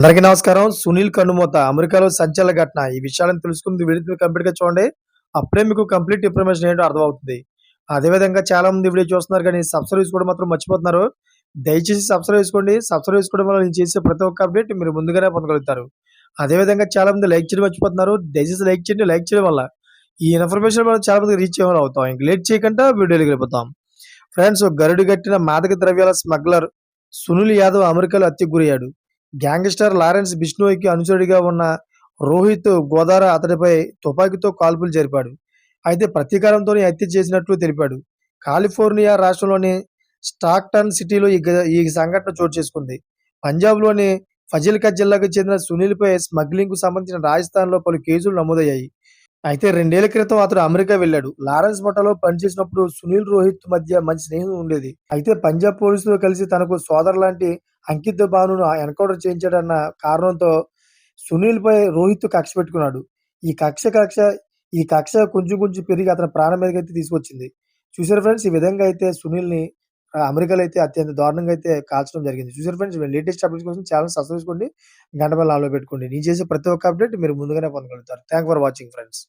అందరికీ నమస్కారం. సునీల్ కన్నుమూత అమెరికాలో సంచలన ఘటన. ఈ విషయాలను తెలుసుకుంది వీడియో కంప్లీట్గా చూడండి. అప్పుడే మీకు కంప్లీట్ ఇన్ఫర్మేషన్ ఏంటో అర్థమవుతుంది. అదేవిధంగా చాలా మంది వీడియో చూస్తున్నారు కానీ సబ్స్క్రైబ్ చేసుకోవడం మాత్రం మర్చిపోతున్నారు. దయచేసి సబ్స్క్రైబ్ చేసుకోండి. సబ్స్క్రైబ్ చేసుకోవడం వల్ల నేను చేసే ప్రతి ఒక్క అప్డేట్ మీరు ముందుగానే పొందగలుగుతారు. అదేవిధంగా చాలా మంది లైక్ చేయడం మర్చిపోతున్నారు. దయచేసి లైక్ చేయండి. లైక్ చేయడం వల్ల ఈ ఇన్ఫర్మేషన్ మనం చాలా మంది రీచ్ అయ్యేవాళ్ళు అవుతాం. ఇంక లేట్ చేయకుండా వీడియోకి వెళ్ళిపోతాం. ఫ్రెండ్స్ గరుడు కట్టిన మాదక ద్రవ్యాల స్మగ్లర్ సునీల్ యాదవ్ అమెరికాలో హత్యకు గురయ్యాడు. గ్యాంగ్స్టర్ లారెన్స్ బిష్ణోయ్కి అనుచరుడిగా ఉన్న రోహిత్ గోదార అతడిపై తుపాకీతో కాల్పులు జరిపాడు. అయితే ప్రతీకారంతో హత్య చేసినట్లు తెలిపాడు. కాలిఫోర్నియా రాష్ట్రంలోని స్టాక్టన్ సిటీలో ఈ ఈ సంఘటన చోటు చేసుకుంది. పంజాబ్లోని ఫజిల్కా జిల్లాకు చెందిన సునీల్పై స్మగ్లింగ్కు సంబంధించిన రాజస్థాన్లో పలు కేసులు నమోదయ్యాయి. అయితే రెండేళ్ళ క్రితం అతడు అమెరికా వెళ్ళాడు. లారెన్స్ మోటాలో పనిచేసినప్పుడు సునీల్ రోహిత్ మధ్య మంచి స్నేహం ఉండేది. అయితే పంజాబ్ పోలీసులు కలిసి తనకు సోదరు లాంటి అంకిత్ బానును ఎన్కౌంటర్ చేయించాడన్న కారణంతో సునీల్ పై రోహిత్ కక్ష పెట్టుకున్నాడు. ఈ కక్ష కక్ష ఈ కక్ష కొంచెం కొంచెం పెరిగి అతని ప్రాణం మీదకి అయితే తీసుకొచ్చింది. చూసారు ఫ్రెండ్స్? ఈ విధంగా అయితే సునీల్ని అమెరికాలో అయితే అత్యంత దారుణంగా అయితే కాల్చడం జరిగింది. చూసారు ఫ్రెండ్స్ లేటెస్ట్ అప్డేట్స్ కోసం ఛానల్ సబ్స్క్రైబ్ చేసుకోండి గంట బెల్ ఆన్లో పెట్టుకోండి. నేను చేసే ప్రతి ఒక్క అప్డేట్ మీరు ముందుగానే పొందగలుగుతారు. Thank for watching friends.